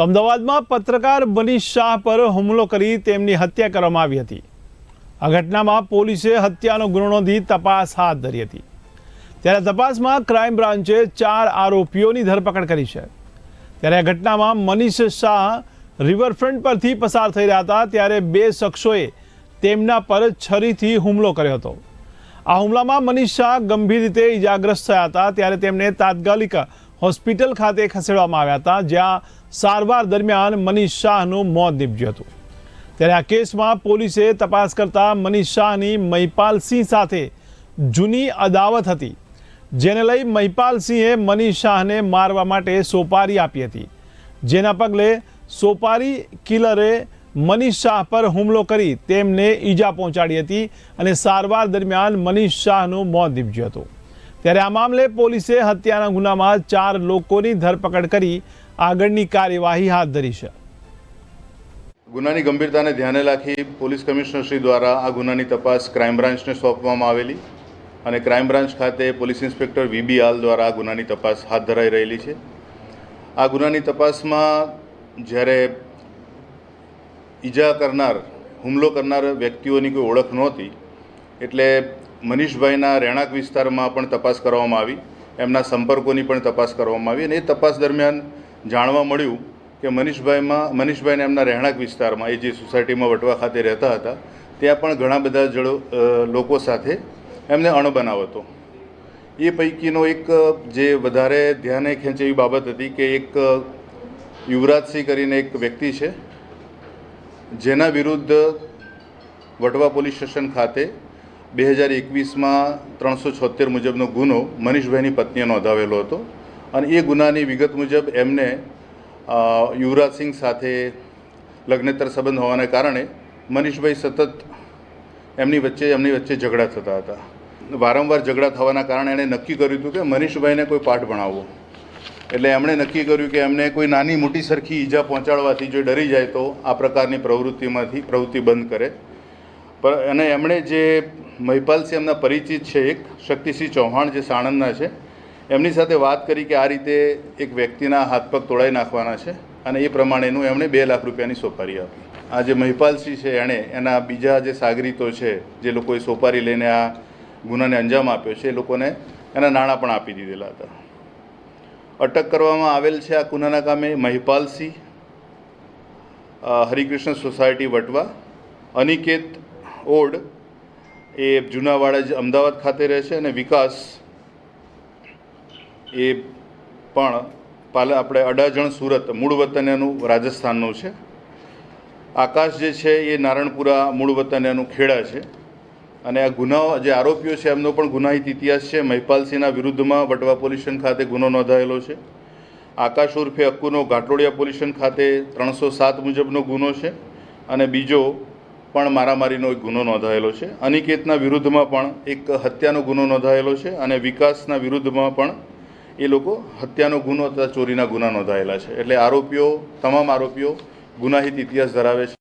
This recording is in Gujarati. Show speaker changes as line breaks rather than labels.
તો અમદાવાદમાં પત્રકાર મનીષ શાહ પર હુમલો કરી તેમની હત્યા કરવામાં આવી હતી. આ ઘટનામાં પોલીસે હત્યાનો ગુનો નોંધી તપાસ હાથ ધરી હતી. ત્યારે તપાસમાં ક્રાઇમ બ્રાન્ચે ચાર આરોપીઓની ધરપકડ કરી છે. ત્યારે આ ઘટનામાં મનીષ શાહ રિવરફ્રન્ટ પરથી પસાર થઈ રહ્યા હતા, ત્યારે બે શખ્સોએ તેમના પર છરીથી હુમલો કર્યો હતો. આ હુમલામાં મનીષ શાહ ગંભીર રીતે ઇજાગ્રસ્ત થયા હતા, ત્યારે તેમને તાત્કાલિક હોસ્પિટલ ખાતે ખસેડવામાં આવ્યા હતા, જ્યાં સારવાર દરમિયાન મનીષ શાહનું મોત નીપજ્યું હતું. ત્યારે આ કેસમાં પોલીસે તપાસ કરતા મનીષ શાહની મહિપાલસિંહ સાથે જૂની અદાવત હતી, જેને લઈ મહિપાલસિંહે મનીષ શાહને મારવા માટે સોપારી આપી હતી. જેના પગલે સોપારી કિલરે મનીષ શાહ પર હુમલો કરી તેમને ઈજા પહોંચાડી હતી અને સારવાર દરમિયાન મનીષ શાહનું મોત નીપજ્યું હતું. ત્યારે આ મામલે પોલીસે હત્યાના ગુનામાં ચાર લોકોની ધરપકડ કરી આગળની કાર્યવાહી હાથ ધરી છે.
ગુનાની ગંભીરતાને ધ્યાને રાખી પોલીસ કમિશનર શ્રી દ્વારા આ ગુનાની તપાસ ક્રાઇમ બ્રાન્ચને સોંપવામાં આવેલી અને ક્રાઇમ બ્રાન્ચ ખાતે police inspector V B Aal આ ગુનાની તપાસ હાથ ધરાઈ રહેલી છે. આ ગુનાની તપાસમાં જ્યારે ઈજા કરનાર, હુમલો કરનાર વ્યક્તિઓની કોઈ ઓળખ નહોતી, એટલે મનીષભાઈના રહેણાંક વિસ્તારમાં પણ તપાસ કરવામાં આવી. એમના સંપર્કોની પણ તપાસ કરવામાં આવી અને એ તપાસ દરમિયાન જાણવા મળ્યું કે મનીષભાઈમાં, મનીષભાઈને એમના રહેણાંક વિસ્તારમાં, એ જે સોસાયટીમાં વટવા ખાતે રહેતા હતા, ત્યાં પણ ઘણા બધા જળો લોકો સાથે એમને અણબનાવ હતો. એ પૈકીનો એક જે વધારે ધ્યાને ખેંચે એવી બાબત હતી કે એક યુવરાજસિંહ કરીને એક વ્યક્તિ છે, જેના વિરુદ્ધ વટવા પોલીસ સ્ટેશન ખાતે બે હજાર એકવીસમાં ત્રણસો છોતેર મુજબનો ગુનો મનીષભાઈની પત્નીએ નોંધાવેલો હતો. અને એ ગુનાની વિગત મુજબ એમને યુવરાજસિંહ સાથે લગ્નેતર સંબંધ હોવાને કારણે મનીષભાઈ સતત એમની વચ્ચે એમની વચ્ચે ઝઘડા થતા હતા. વારંવાર ઝઘડા થવાના કારણે એણે નક્કી કર્યું હતું કે મનીષભાઈને કોઈ પાઠ ભણાવવો એટલે એમણે નક્કી કર્યું કે એમને કોઈ નાની મોટી સરખી ઈજા પહોંચાડવાથી જો ડરી જાય તો આ પ્રકારની પ્રવૃત્તિમાંથી પ્રવૃત્તિ બંધ કરે. પર અને એમણે જે મહિપાલસિંહ એમના પરિચિત છે એક, શક્તિસિંહ ચૌહાણ જે સાણંદના છે, એમની સાથે વાત કરી કે આ રીતે એક વ્યક્તિના હાથ પગ તોડાઈ નાખવાના છે અને એ પ્રમાણેનું એમણે બે લાખ રૂપિયાની સોપારી આપી. આ જે મહિપાલસિંહ છે એણે એના બીજા જે સાગરીતો છે, જે લોકોએ સોપારી લઈને આ ગુનાને અંજામ આપ્યો છે, એ લોકોને એના નાણાં પણ આપી દીધેલા હતા. અટક કરવામાં આવેલ છે આ ગુનાના કામે મહિપાલસિંહ હરિકૃષ્ણ સોસાયટી વટવા, અનિકેત ઓડ એ જૂનાવાડા જ અમદાવાદ ખાતે રહે છે અને વિકાસ એ પણ પાલ આપણે અડાજણ સુરત મૂળ વતન એનું રાજસ્થાનનું છે. આકાશ જે છે એ નારણપુરા મૂળ વતન એનું ખેડા છે. અને આ ગુનાઓ, જે આરોપીઓ છે, એમનો પણ ગુનાહિત ઇતિહાસ છે. મહિપાલસિંહના વિરુદ્ધમાં વટવા પોલીસ ખાતે ગુનો નોંધાયેલો છે. આકાશ ઉર્ફે અક્કુનો ઘાટોડિયા પોલીસ ખાતે ત્રણસો સાત મુજબનો ગુનો છે. અને બીજો પણ મારામારીનો એક ગુનો નોંધાયેલો છે. અનિકેતના વિરુદ્ધમાં પણ એક હત્યાનો ગુનો નોંધાયેલો છે અને વિકાસના વિરુદ્ધમાં પણ એ લોકો હત્યાનો ગુનો તથા ચોરીના ગુના નોંધાયેલા છે. એટલે આરોપીઓ, તમામ આરોપીઓ ગુનાહિત ઇતિહાસ ધરાવે છે.